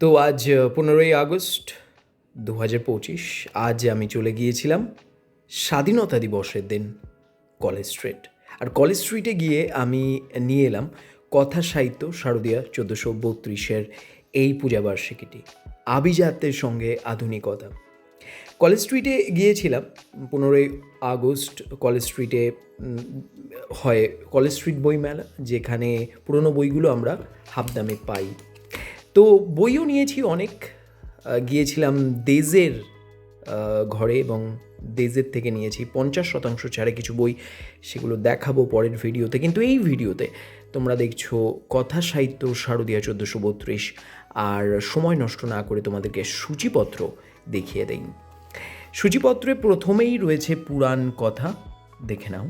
তো আজ পনেরোই আগস্ট দু হাজার পঁচিশ, আজ আমি চলে গিয়েছিলাম স্বাধীনতা দিবসের দিন কলেজ স্ট্রিট। আর কলেজ স্ট্রিটে গিয়ে আমি নিয়ে এলাম কথা সাহিত্য শারদীয়া চোদ্দোশো বত্রিশের এই পূজাবার্ষিকীটি, আভিজাত্যের সঙ্গে আধুনিকতা। কলেজ স্ট্রিটে গিয়েছিলাম, পনেরোই আগস্ট কলেজ স্ট্রিটে হয় কলেজ স্ট্রিট বইমেলা, যেখানে পুরনো বইগুলো আমরা হাফ দামে পাই। তো বইও নিয়েছি অনেক। গিয়েছিলাম দেজের ঘরে এবং দেজের থেকে নিয়েছি পঞ্চাশ শতাংশ ছাড়ে কিছু বই। সেগুলো দেখাবো পরের ভিডিওতে। কিন্তু এই ভিডিওতে তোমরা দেখছ কথা সাহিত্য শারদীয়া চোদ্দোশো বত্রিশ। আর সময় নষ্ট না করে তোমাদেরকে সূচিপত্র দেখিয়ে দেই। সূচিপত্রে প্রথমেই রয়েছে পুরাণ কথা, দেখে নাও।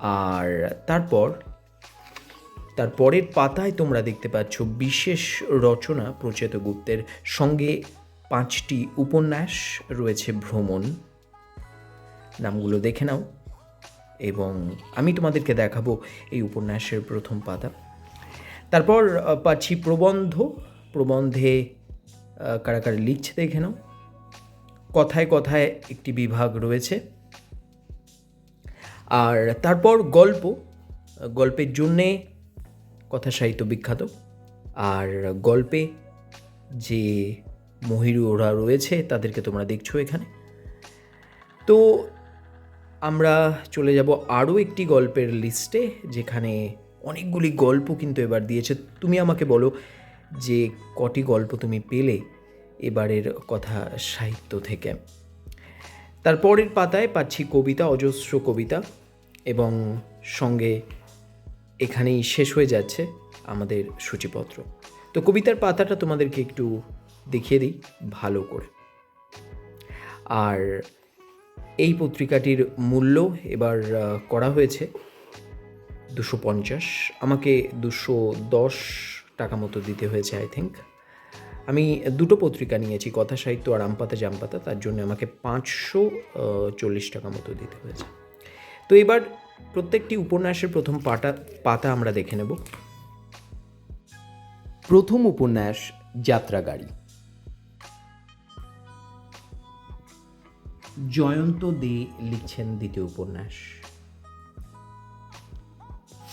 আর তারপর তার পরের পাতায় তোমরা দেখতে পাচ্ছ বিশেষ রচনা প্রচেত গুপ্তের সঙ্গে পাঁচটি উপন্যাস রয়েছে ভ্রমণ। নামগুলো দেখে নাও এবং আমি তোমাদেরকে দেখাবো এই উপন্যাসের প্রথম পাতা। তারপর পাচ্ছি প্রবন্ধ। প্রবন্ধে কারা কারা লিখছে দেখে নাও। কথায় কথায় একটি বিভাগ রয়েছে। আর তারপর গল্প। গল্পের জন্যে কথা সাহিত্য বিখ্যাত। আর গল্পে যে মহিরুরা রয়েছে, তাদেরকে তোমরা দেখছ এখানে। তো আমরা চলে যাব আরও একটি গল্পের লিস্টে, যেখানে অনেকগুলি গল্প কিন্তু এবার দিয়েছে। তুমি আমাকে বলো যে কটি গল্প তুমি পেলে এবারের কথা সাহিত্য থেকে তারপরের পাতায় পাচ্ছি কবিতা, অজস্র কবিতা এবং সঙ্গে এখানেই শেষ হয়ে যাচ্ছে আমাদের সূচিপত্র। তো কবিতার পাতাটা তোমাদেরকে একটু দেখিয়ে দিই, ভালো করে। আর এই পত্রিকাটির মূল্য এবার করা হয়েছে দুশো পঞ্চাশ। আমাকে দুশো দশ টাকা মতো দিতে হয়েছে আই থিঙ্ক আমি দুটো পত্রিকা নিয়েছি, কথা সাহিত্য আর আমপাতা জামপাতা। তার জন্য আমাকে পাঁচশো চল্লিশ টাকা মতো দিতে হয়েছে। তো এবার প্রত্যেকটি উপন্যাসের প্রথম পাতা পাতা আমরা দেখে নেব। প্রথম উপন্যাস, যাত্রাগাড়ি। জয়ন্ত দে লিখছেন দ্বিতীয় উপন্যাস।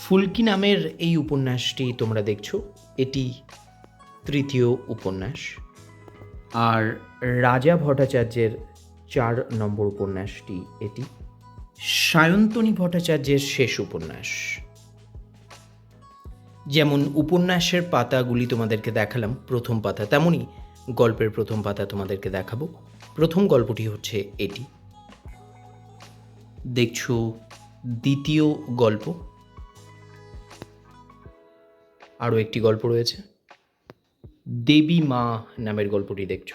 ফুলকি নামের এই উপন্যাসটি তোমরা দেখছ, এটি তৃতীয় উপন্যাস। আর রাজা ভট্টাচার্যের চার নম্বর উপন্যাসটি এটি। সায়ন্তনী ভট্টাচার্যের শেষ উপন্যাস। যেমন উপন্যাসের পাতাগুলি তোমাদেরকে দেখালাম, প্রথম পাতা তেমনই গল্পের প্রথম পাতা তোমাদেরকে দেখাবো। প্রথম গল্পটি হচ্ছে এটি। দেখছ দ্বিতীয় গল্প। আরও একটি গল্প রয়েছে। দেবী মা নামের গল্পটি দেখছ।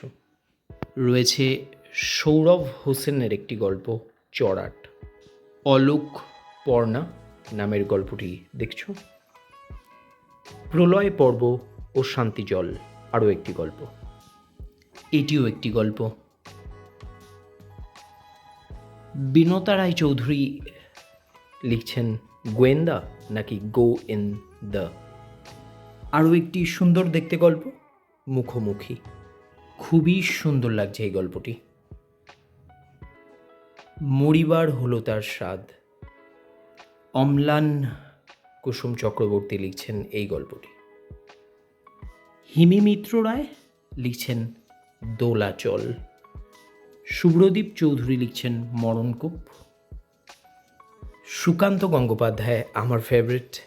রয়েছে সৌরভ হোসেনের একটি গল্প, চড়াট। অলোক পর্ণা নামের গল্পটি দেখছ? প্রলয় পর্ব ও শান্তি জল, আরও একটি গল্প। এটিও একটি গল্প। বিনতা রায় চৌধুরী লিখছেন গোয়েন্দা নাকি গো ইন দ্য আরও একটি সুন্দর দেখতে গল্প, মুখোমুখি। খুবই সুন্দর লাগছে এই গল্পটি। মরিবার হলো তার স্বাদ। অম্লান কুসুম চক্রবর্তী লিখছেন এই গল্পটি। হিমি মিত্র রায় লিখছেন দোলাচল। শুভ্রদীপ চৌধুরী লিখছেন মরণকূপ। সুকান্ত গঙ্গোপাধ্যায় আমার ফেভারিট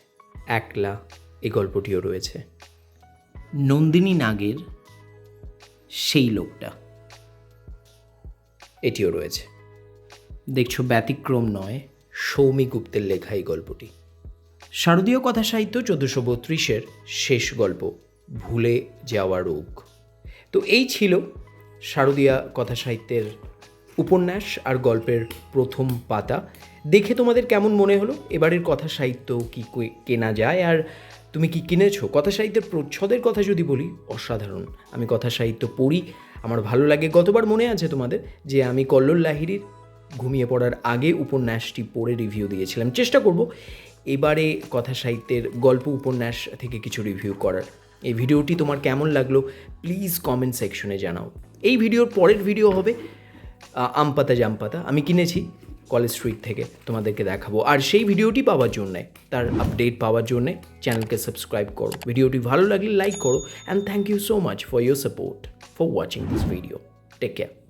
একলা এই গল্পটিও রয়েছে। নন্দিনী নাগের সেই লোকটা, এটিও রয়েছে। দেখছ ব্যতিক্রম নয়, সৌমি গুপ্তের লেখা এই গল্পটি। শারদীয় কথা সাহিত্য চোদ্দোশো বত্রিশের শেষ গল্প, ভুলে যাওয়া রোগ। তো এই ছিল শারদীয়া কথা সাহিত্যের উপন্যাস আর গল্পের প্রথম পাতা। দেখে তোমাদের কেমন মনে হলো? এবারের কথা সাহিত্য কি কেনা যায়? আর তুমি কি কিনেছো? কথা সাহিত্যের প্রচ্ছদের কথা যদি বলি, অসাধারণ। আমি কথা সাহিত্য পড়ি, আমার ভালো লাগে। গতবার মনে আছে তোমাদের যে আমি কল্লোল লাহিড়ির ঘুমিয়ে পড়ার আগে উপন্যাসটি পড়ে রিভিউ দিয়েছিলাম। চেষ্টা করব এবারে কথা সাহিত্যের গল্প উপন্যাস থেকে কিছু রিভিউ করার। এই ভিডিওটি তোমার কেমন লাগল প্লিজ কমেন্ট সেকশনে জানাও। এই ভিডিওর পরের ভিডিও হবে আমপাতা আম পাতা জাম পাতা আমি কিনেছি কলেজ স্ট্রিট থেকে, তোমাদেরকে দেখাবো। আর সেই ভিডিওটি পাওয়ার জন্যে, তার আপডেট পাওয়ার জন্যে চ্যানেলকে সাবস্ক্রাইব করো। ভিডিওটি ভালো লাগলে লাইক করো and thank you so much for your support for watching this video take care